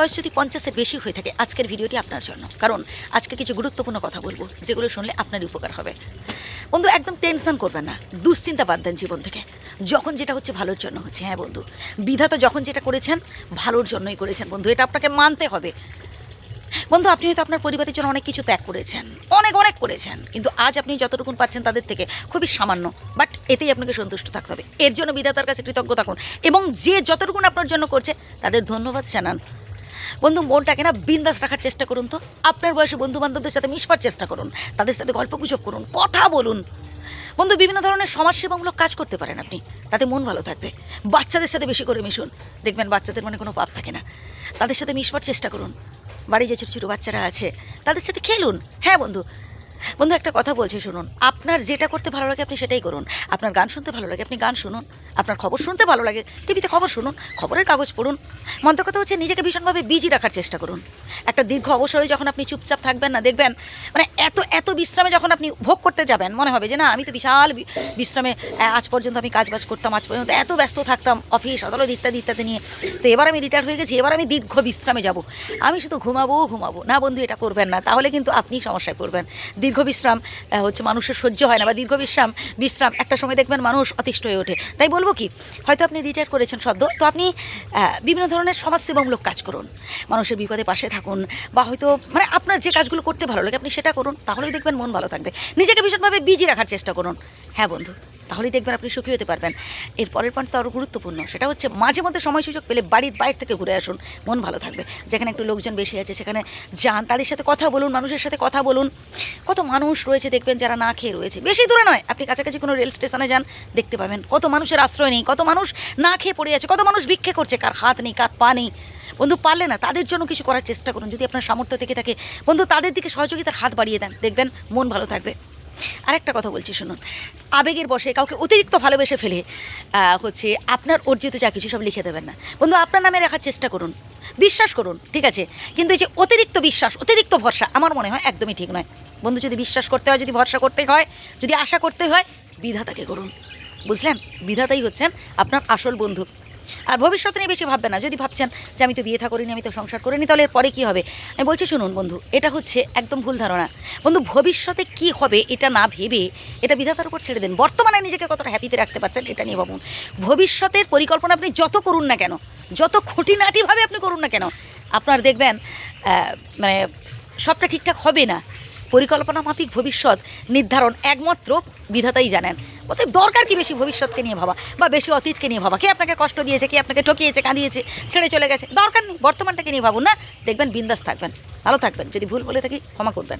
বয়স যদি পঞ্চাশের বেশি হয়ে থাকে, আজকের ভিডিওটি আপনার জন্য। কারণ আজকে কিছু গুরুত্বপূর্ণ কথা বলব, যেগুলো শুনলে আপনার উপকার হবে। বন্ধু, একদম টেনশন করবেন না, দুশ্চিন্তা বাদ দেন জীবন থেকে। যখন যেটা হচ্ছে ভালোর জন্য হচ্ছে হ্যাঁ বন্ধু। বিধাতা যখন যেটা করেছেন, ভালোর জন্যই করেছেন বন্ধু, এটা আপনাকে মানতে হবে। বন্ধু, আপনি হয়তো আপনার পরিবারের জন্য অনেক কিছু ত্যাগ করেছেন, অনেক অনেক করেছেন, কিন্তু আজ আপনি যতটুকুন পাচ্ছেন তাদের থেকে খুবই সামান্য, বাট এতেই আপনাকে সন্তুষ্ট থাকতে হবে। এর জন্য বিধাতার কাছে কৃতজ্ঞ থাকুন, এবং যে যতটুকুন আপনার জন্য করছে, তাদের ধন্যবাদ জানান। বন্ধু, মনটাকে না বিন্দাস রাখার চেষ্টা করুন তো। আপনার বয়সে বন্ধু বান্ধবদের সাথে মিশবার চেষ্টা করুন, তাদের সাথে গল্প গুজব করুন, কথা বলুন। বন্ধু, বিভিন্ন ধরনের সমাজসেবামূলক কাজ করতে পারেন আপনি, তাতে মন ভালো থাকবে। বাচ্চাদের সাথে বেশি করে মিশুন, দেখবেন বাচ্চাদের মনে কোনো পাপ থাকে না। তাদের সাথে মিশবার চেষ্টা করুন। বাড়ি যে ছোটো ছোটো বাচ্চারা আছে, তাদের সাথে খেলুন। হ্যাঁ বন্ধু বন্ধু, একটা কথা বলছি, শুনুন। আপনার যেটা করতে ভালো লাগে আপনি সেটাই করুন। আপনার গান শুনতে ভালো লাগে, আপনি গান শুনুন। আপনার খবর শুনতে ভালো লাগে, টিভিতে খবর শুনুন, খবরের কাগজ পড়ুন। মন্ত্র কথা হচ্ছে নিজেকে ভীষণভাবে বিজি রাখার চেষ্টা করুন। একটা দীর্ঘ অবসরে যখন আপনি চুপচাপ থাকবেন না, দেখবেন মানে এত এত বিশ্রামে যখন আপনি ভোগ করতে যাবেন, মনে হবে যে না, আমি তো বিশাল বিশ্রামে আজ পর্যন্ত আমি কাজ বাজ করতাম, আজ পর্যন্ত এত ব্যস্ত থাকতাম অফিস আদালত ইত্যাদি ইত্যাদি নিয়ে। তো এবার আমি রিটায়ার হয়ে গেছি, এবার আমি দীর্ঘ বিশ্রামে যাব। আমি শুধু ঘুমাবো ঘুমাবো। না বন্ধু, এটা করবেন না, তাহলে কিন্তু আপনি সমস্যায় পড়বেন। দীর্ঘ বিশ্রাম হচ্ছে মানুষের সহ্য হয় না বা দীর্ঘ বিশ্রাম বিশ্রাম একটা সময় দেখবেন মানুষ অতিষ্ঠ হয়ে ওঠে। তাই বলব কি, হয়তো আপনি রিটায়ার করেছেন সদ্য, তো আপনি বিভিন্ন ধরনের সমাজসেবামূলক কাজ করুন। মানুষের বিপদে পাশে থাকুন বা হয়তো মানে আপনার যে কাজগুলো করতে ভালো লাগে, আপনি সেটা করুন, তাহলেই দেখবেন মন ভালো থাকবে। নিজেকে ভীষণভাবে বিজি রাখার চেষ্টা করুন। হ্যাঁ বন্ধু। তাহলেই দেখবেন আপনি সুখী হতে পারবেন। এর পরের পয়েন্ট তো আরও গুরুত্বপূর্ণ, সেটা হচ্ছে মাঝে মধ্যে সময় সুযোগ পেলে বাড়ির বাইরে থেকে ঘুরে আসুন, মন ভালো থাকবে। যেখানে একটু লোকজন বেশি আছে, সেখানে যান, তাদের সাথে কথা বলুন, মানুষের সাথে কথা বলুন। কত মানুষ রয়েছে দেখবেন যারা না খেয়ে রয়েছে। বেশি দূরে নয়, আপনি কাছাকাছি কোনো রেল স্টেশনে যান, দেখতে পাবেন কত মানুষের আশ্রয় নেই, কত মানুষ না খেয়ে পড়ে আছে, কত মানুষ ভিক্ষে করছে, কার হাত নেই, কার পা নেই। বন্ধু, পারলে না, তাদের জন্য কিছু করার চেষ্টা করুন। যদি আপনার সামর্থ্য থেকে থাকে, বন্ধু, তাদের দিকে সহযোগিতার হাত বাড়িয়ে দেন, দেখবেন মন ভালো থাকবে। আরেকটা কথা বলছি, শুনুন। আবেগের বসে কাউকে অতিরিক্ত ভালোবেসে ফেলে হচ্ছে আপনার অর্জিত যা কিছু সব লিখে দেবেন না। বন্ধু, আপনার নামে রাখার চেষ্টা করুন। বিশ্বাস করুন, ঠিক আছে? কিন্তু এই যে অতিরিক্ত বিশ্বাস, অতিরিক্ত ভরসা, আমার মনে হয় একদমই ঠিক নয়। বন্ধু, যদি বিশ্বাস করতে হয়, যদি ভরসা করতে হয়, যদি আশা করতে হয়, বিধাতাকে করুন। বুঝলেন? বিধাতাই হচ্ছেন আপনার আসল বন্ধু। আর ভবিষ্যতে নিয়ে বেশি ভাববেন না। যদি ভাবছেন যে আমি তো বিয়ে থা করিনি, আমি তো সংসার করিনি, তাহলে এর পরে কী হবে? আমি বলছি, শুনুন বন্ধু, এটা হচ্ছে একদম ভুল ধারণা। বন্ধু, ভবিষ্যতে কি হবে এটা না ভেবে এটা বিধাতার উপর ছেড়ে দেন। বর্তমানে নিজেকে কতটা হ্যাপিতে রাখতে পারছেন, এটা নিয়ে ভাবুন। ভবিষ্যতের পরিকল্পনা আপনি যত করুন না কেন, যত খুঁটিনাটিভাবে আপনি করুন না কেন, আপনার দেখবেন মানে সবটা ঠিকঠাক হবে না। পরিকল্পনা মাফিক ভবিষ্যৎ নির্ধারণ একমাত্র বিধাতাই জানেন। অতএব দরকার কি বেশি ভবিষ্যৎকে নিয়ে ভাবা বা বেশি অতীতকে নিয়ে ভাবা? কে আপনাকে কষ্ট দিয়েছে, কে আপনাকে ঠকিয়েছে, কাঁদিয়েছে, ছেড়ে চলে গেছে? দরকার নেই, বর্তমানটাকে নিয়ে ভাবুন, না? দেখবেন বিন্দাস থাকবেন, ভালো থাকবেন, যদি ভুল বলে থাকি ক্ষমা করবেন।